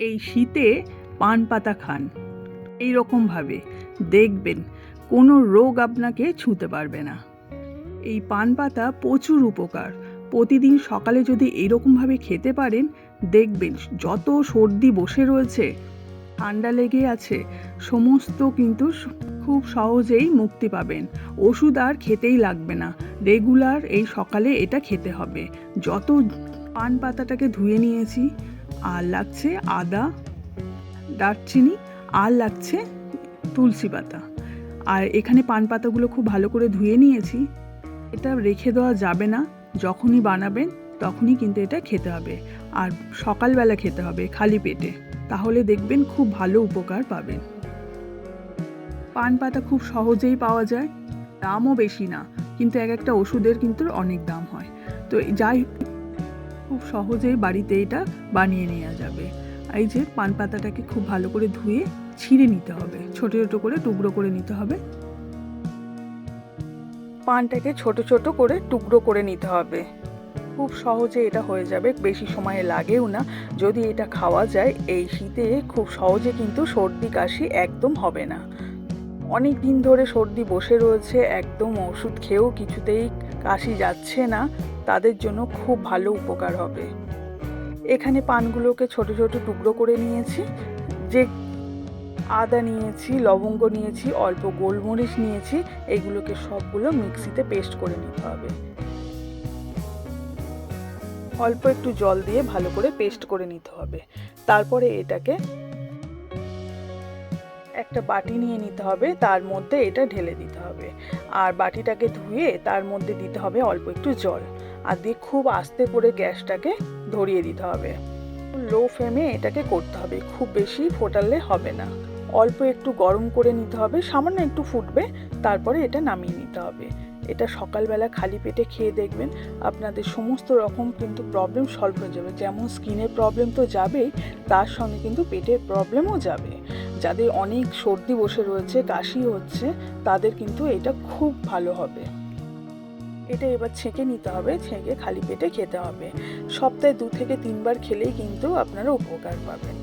এই শীতে পান পাতা খান। এই রকমভাবে দেখবেন কোনো রোগ আপনাকে ছুঁতে পারবে না। এই পান পাতা প্রচুর উপকার। প্রতিদিন সকালে যদি এইরকমভাবে খেতে পারেন, দেখবেন যত সর্দি বসে রয়েছে, ঠান্ডা লেগে আছে, সমস্ত কিন্তু খুব সহজেই মুক্তি পাবেন। ওষুধ আর খেতেই লাগবে না। রেগুলার এই সকালে এটা খেতে হবে। যত পান পাতাটাকে ধুয়ে নিয়েছি। আর লাগছে আদা, দারচিনি, আর লাগছে তুলসী পাতা। আর এখানে পান পাতাগুলো খুব ভালো করে ধুয়ে নিয়েছি। এটা রেখে দেওয়া যাবে না। যখনই বানাবেন, তখনই কিন্তু এটা খেতে হবে। আর সকালবেলা খেতে হবে খালি পেটে। তাহলে দেখবেন খুব ভালো উপকার পাবেন। পান পাতা খুব সহজেই পাওয়া যায়। দামও বেশি না। কিন্তু এক একটা ওষুধের কিন্তু অনেক দাম হয়। তো যাই খুব সহজেই বাড়িতে এটা বানিয়ে নেওয়া যাবে। এই যে পান পাতাটাকে খুব ভালো করে ধুয়ে ছিঁড়ে নিতে হবে। ছোট ছোট করে, টুকরো করে নিতে হবে। পানটাকে ছোট ছোট করে টুকরো করে নিতে হবে। খুব সহজে এটা হয়ে যাবে, বেশি সময় লাগেও না। যদি এটা খাওয়া যায়, এই শীতে খুব সহজে কিন্তু সর্দি কাশি একদম হবে না। অনেক দিন ধরে সর্দি বসে রয়েছে, একদম ওষুধ খেয়েও কিছুতেই কাশি যাচ্ছে না, তাদের জন্য খুব ভালো উপকার হবে। এখানে পানগুলোকে ছোট ছোট টুকরো করে নিয়েছি। যে আদা নিয়েছি, লবঙ্গ নিয়েছি, অল্প গোলমরিচ নিয়েছি, এগুলোকে সবগুলো মিক্সিতে পেস্ট করে নিতে হবে। অল্প একটু জল দিয়ে ভালো করে পেস্ট করে নিতে হবে। তারপরে এটাকে একটা বাটি নিয়ে নিতে হবে, তার মধ্যে এটা ঢেলে দিতে হবে। আর বাটিটাকে ধুয়ে তার মধ্যে দিতে হবে অল্প একটু জল। আর দিয়ে খুব আস্তে করে গ্যাসটাকে ধরিয়ে দিতে হবে। লো ফ্লেমে এটাকে করতে হবে, খুব বেশি ফোটালে হবে না। অল্প একটু গরম করে নিতে হবে, সামান্য একটু ফুটবে, তারপরে এটা নামিয়ে নিতে হবে। এটা সকালবেলা খালি পেটে খেয়ে দেখবেন, আপনাদের সমস্ত রকম কিন্তু প্রবলেম সলভ হয়ে যাবে। যেমন স্কিনের প্রবলেম তো যাবেই, তার সঙ্গে কিন্তু পেটের প্রবলেমও যাবে। যাদের অনেক সর্দি বসে রয়েছে কাশি হচ্ছে, তাদের কিন্তু এটা খুব ভালো হবে। এটা এবার ছেঁকে নিতে হবে, ছেঁকে খালি পেটে খেতে হবে। সপ্তাহে দু থেকে তিনবার খেলেই কিন্তু আপনারা উপকার পাবেন।